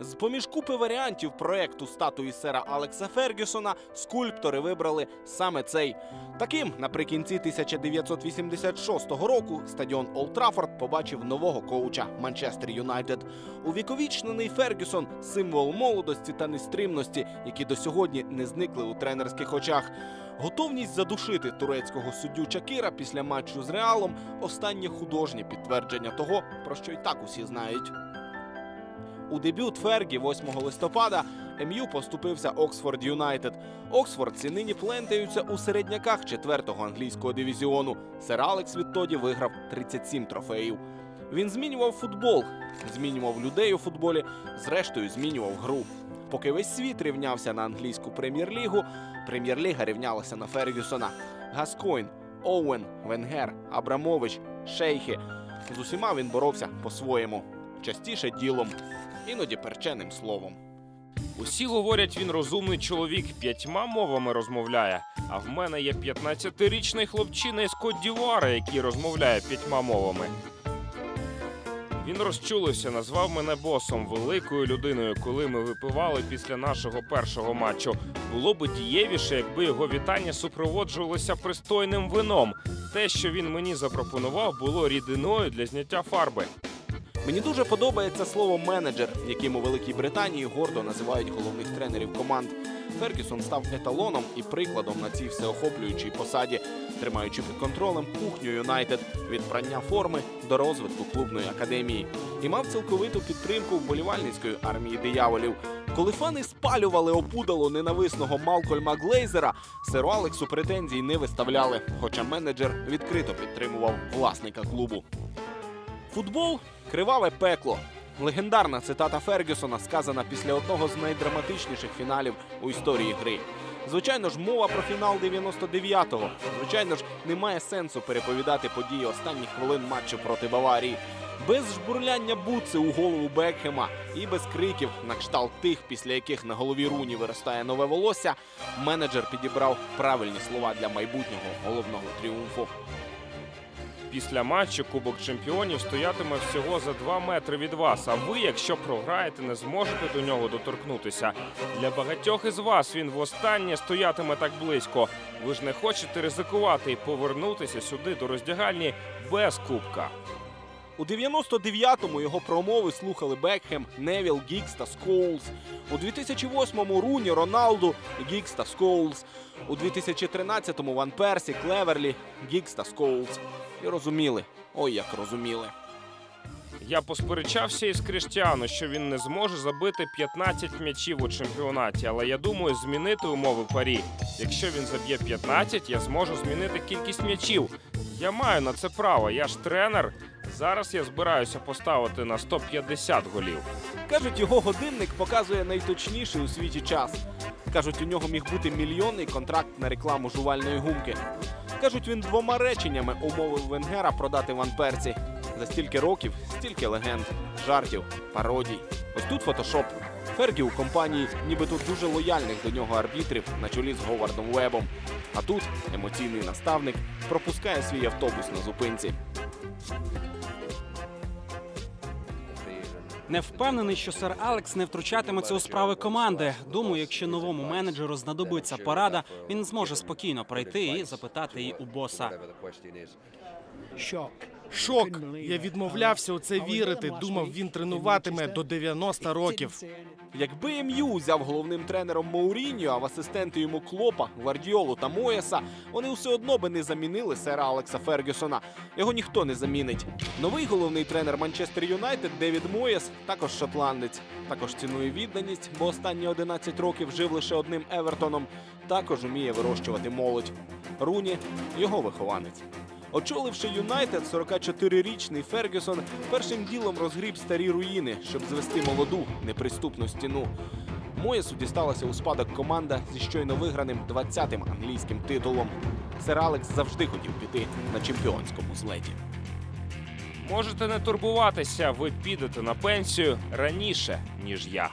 З поміж купи варіантів проекту статуї сера Алекса Фергюсона скульптори вибрали саме цей. Таким наприкінці 1986 року стадіон Олд Траффорд побачив нового коуча Манчестер Юнайтед. Увіковічнений Фергюсон символ молодості та нестримності, які до сьогодні не зникли у тренерських очах. Готовність задушити турецького суддю Чакіра після матчу з Реалом останнє художнє підтвердження того, про що й так усі знають. У дебют Фергі 8 листопада МЮ поступився Оксфорд Юнайтед. Оксфордці нині плентаються у середняках 4-го англійського дивізіону. Сер Алекс відтоді виграв 37 трофеїв. Він змінював футбол, змінював людей у футболі, зрештою змінював гру. Поки весь світ рівнявся на англійську прем'єр-лігу, прем'єр-ліга рівнялася на Фергюсона. Гаскойн, Оуен, Венгер, Абрамович, Шейхи. З усіма він боровся по-своєму, частіше ділом, іноді перченим словом. Усі говорять, він розумний чоловік, п'ятьма мовами розмовляє. А в мене є 15-річний хлопчина із Кот-Дівуара, який розмовляє п'ятьма мовами. Він розчулився, назвав мене босом, великою людиною, коли ми випивали після нашого першого матчу. Було б дієвіше, якби його вітання супроводжувалося пристойним вином. Те, що він мені запропонував, було рідиною для зняття фарби. Мені дуже подобається слово менеджер, яким у Великій Британії гордо називають головних тренерів команд. Фергюсон став еталоном і прикладом на цій всеохоплюючій посаді, тримаючи під контролем кухню Юнайтед від прання форми до розвитку клубної академії. І мав цілковиту підтримку вболівальницької армії дияволів. Коли фани спалювали опудало ненависного Малкольма Глейзера, серу Алексу претензій не виставляли, хоча менеджер відкрито підтримував власника клубу. Футбол криваве пекло. Легендарна цитата Фергюсона сказана після одного з найдраматичніших фіналів у історії гри. Звичайно ж, мова про фінал 99-го. Звичайно ж, немає сенсу переповідати події останніх хвилин матчу проти Баварії. Без жбурляння буци у голову Бекхема і без криків на кшталт тих, після яких на голові руні виростає нове волосся, менеджер підібрав правильні слова для майбутнього головного тріумфу. Після матчу Кубок Чемпіонів стоятиме всього за 2 метри від вас. А ви, якщо програєте, не зможете до нього доторкнутися. Для багатьох із вас він востаннє стоятиме так близько. Ви ж не хочете ризикувати і повернутися сюди до роздягальні без кубка. У 99-му його промови слухали Бекхем, Невіл, Гікс та Скоулс. У 2008-му Руні, Роналду, Гікс та Скоулс. У 2013-му Ван Персі, Клеверлі, Гікс та Скоулс. І розуміли, ой як розуміли. Я посперечався із Криштіану, що він не зможе забити 15 м'ячів у чемпіонаті, але я думаю змінити умови парі. Якщо він заб'є 15, я зможу змінити кількість м'ячів. Я маю на це право, я ж тренер. Зараз я збираюся поставити на 150 голів. Кажуть, його годинник показує найточніший у світі час. Кажуть, у нього міг бути мільйонний контракт на рекламу жувальної гумки. Кажуть, він двома реченнями умовив Венгера продати Ван Персі. За стільки років, стільки легенд, жартів, пародій. Ось тут фотошоп. Фергі у компанії, нібито дуже лояльних до нього арбітрів на чолі з Говардом Вебом. А тут емоційний наставник пропускає свій автобус на зупинці. Не впевнений, що сер Алекс не втручатиметься у справи команди. Думаю, якщо новому менеджеру знадобиться порада, він зможе спокійно прийти і запитати її у боса. Шок. Я відмовлявся у це вірити. Думав, він тренуватиме до 90 років. Якби МЮ взяв головним тренером Мауріньо, а в асистенти йому Клопа, Гвардіолу та Моєса, вони все одно би не замінили сера Алекса Фергюсона. Його ніхто не замінить. Новий головний тренер Манчестер Юнайтед Девід Моєс, також шотландець, також цінує відданість, бо останні 11 років жив лише одним Евертоном. Також уміє вирощувати молодь. Руні його вихованець. Очоливши Юнайтед, 44-річний Фергюсон першим ділом розгріб старі руїни, щоб звести молоду неприступну стіну. Моєсу дісталася у спадок команда зі щойно виграним 20-тим англійським титулом. Сер Алекс завжди хотів піти на чемпіонському злеті. Можете не турбуватися, ви підете на пенсію раніше, ніж я.